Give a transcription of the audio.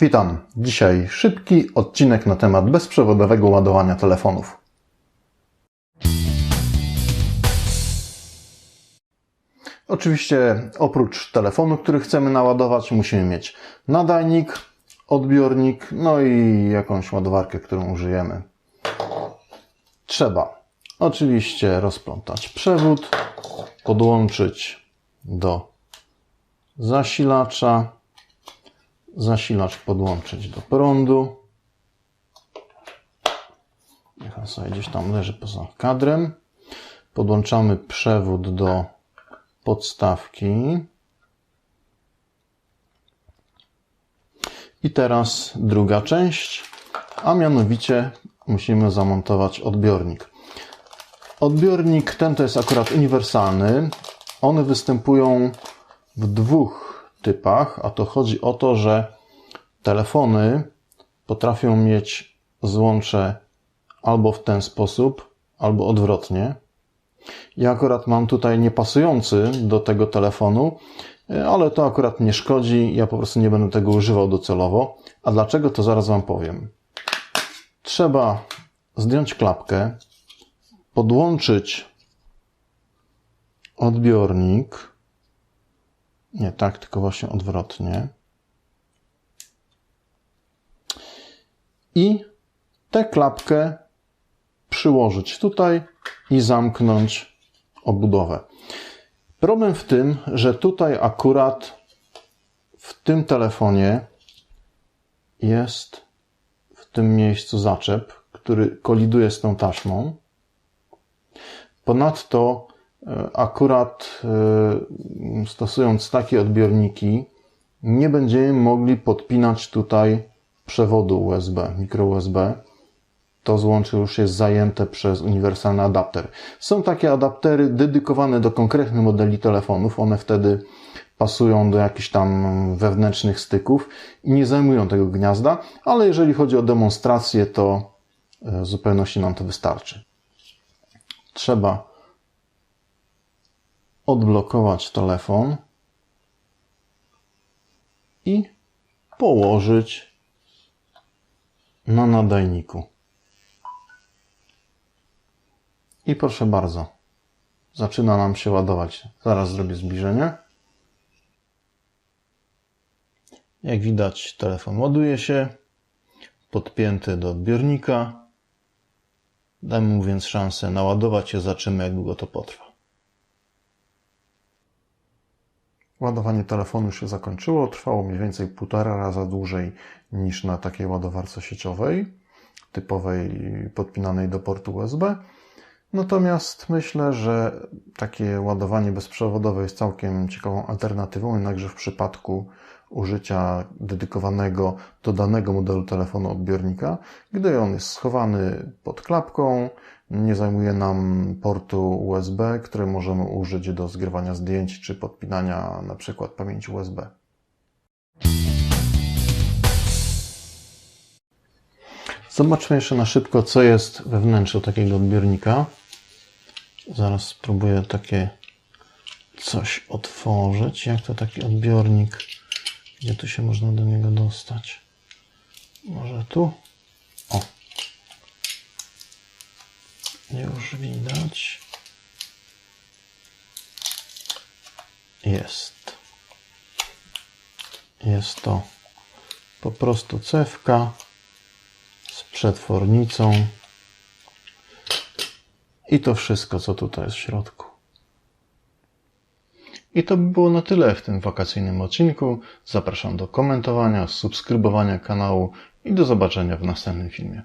Witam. Dzisiaj szybki odcinek na temat bezprzewodowego ładowania telefonów. Oczywiście oprócz telefonu, który chcemy naładować, musimy mieć nadajnik, odbiornik, no i jakąś ładowarkę, którą użyjemy. Trzeba oczywiście rozplątać przewód, podłączyć do zasilacza, zasilacz podłączyć do prądu. Niech on sobie gdzieś tam leży poza kadrem. Podłączamy przewód do podstawki. I teraz druga część, a mianowicie musimy zamontować odbiornik. Odbiornik ten to jest akurat uniwersalny. One występują w dwóch typach, a to chodzi o to, że telefony potrafią mieć złącze albo w ten sposób, albo odwrotnie. Ja akurat mam tutaj niepasujący do tego telefonu, ale to akurat nie szkodzi. Ja po prostu nie będę tego używał docelowo. A dlaczego, to zaraz Wam powiem. Trzeba zdjąć klapkę, podłączyć odbiornik. Nie tak, tylko właśnie odwrotnie. I tę klapkę przyłożyć tutaj i zamknąć obudowę. Problem w tym, że tutaj akurat w tym telefonie jest w tym miejscu zaczep, który koliduje z tą taśmą. Ponadto akurat e, stosując takie odbiorniki nie będziemy mogli podpinać tutaj przewodu USB, mikro USB to złącze już jest zajęte przez uniwersalny adapter. Są takie adaptery dedykowane do konkretnych modeli telefonów. One wtedy pasują do jakichś tam wewnętrznych styków i nie zajmują tego gniazda, ale jeżeli chodzi o demonstrację, to w zupełności nam to wystarczy. Trzeba odblokować telefon i położyć na nadajniku. I proszę bardzo, zaczyna nam się ładować. Zaraz zrobię zbliżenie. Jak widać, telefon ładuje się, podpięty do odbiornika. Damy mu więc szansę naładować się, zobaczymy jak długo to potrwa. Ładowanie telefonu się zakończyło. Trwało mniej więcej półtora raza dłużej niż na takiej ładowarce sieciowej, typowej podpinanej do portu USB. Natomiast myślę, że takie ładowanie bezprzewodowe jest całkiem ciekawą alternatywą, jednakże w przypadku użycia dedykowanego do danego modelu telefonu odbiornika, gdy on jest schowany pod klapką, nie zajmuje nam portu USB, który możemy użyć do zgrywania zdjęć czy podpinania na przykład pamięci USB. Zobaczmy jeszcze na szybko, co jest we wnętrzu takiego odbiornika. Zaraz spróbuję takie coś otworzyć. Jak to taki odbiornik? Gdzie tu się można do niego dostać? Może tu? O! Już widać. Jest. Jest to po prostu cewka z przetwornicą. I to wszystko, co tutaj jest w środku. I to by było na tyle w tym wakacyjnym odcinku. Zapraszam do komentowania, subskrybowania kanału i do zobaczenia w następnym filmie.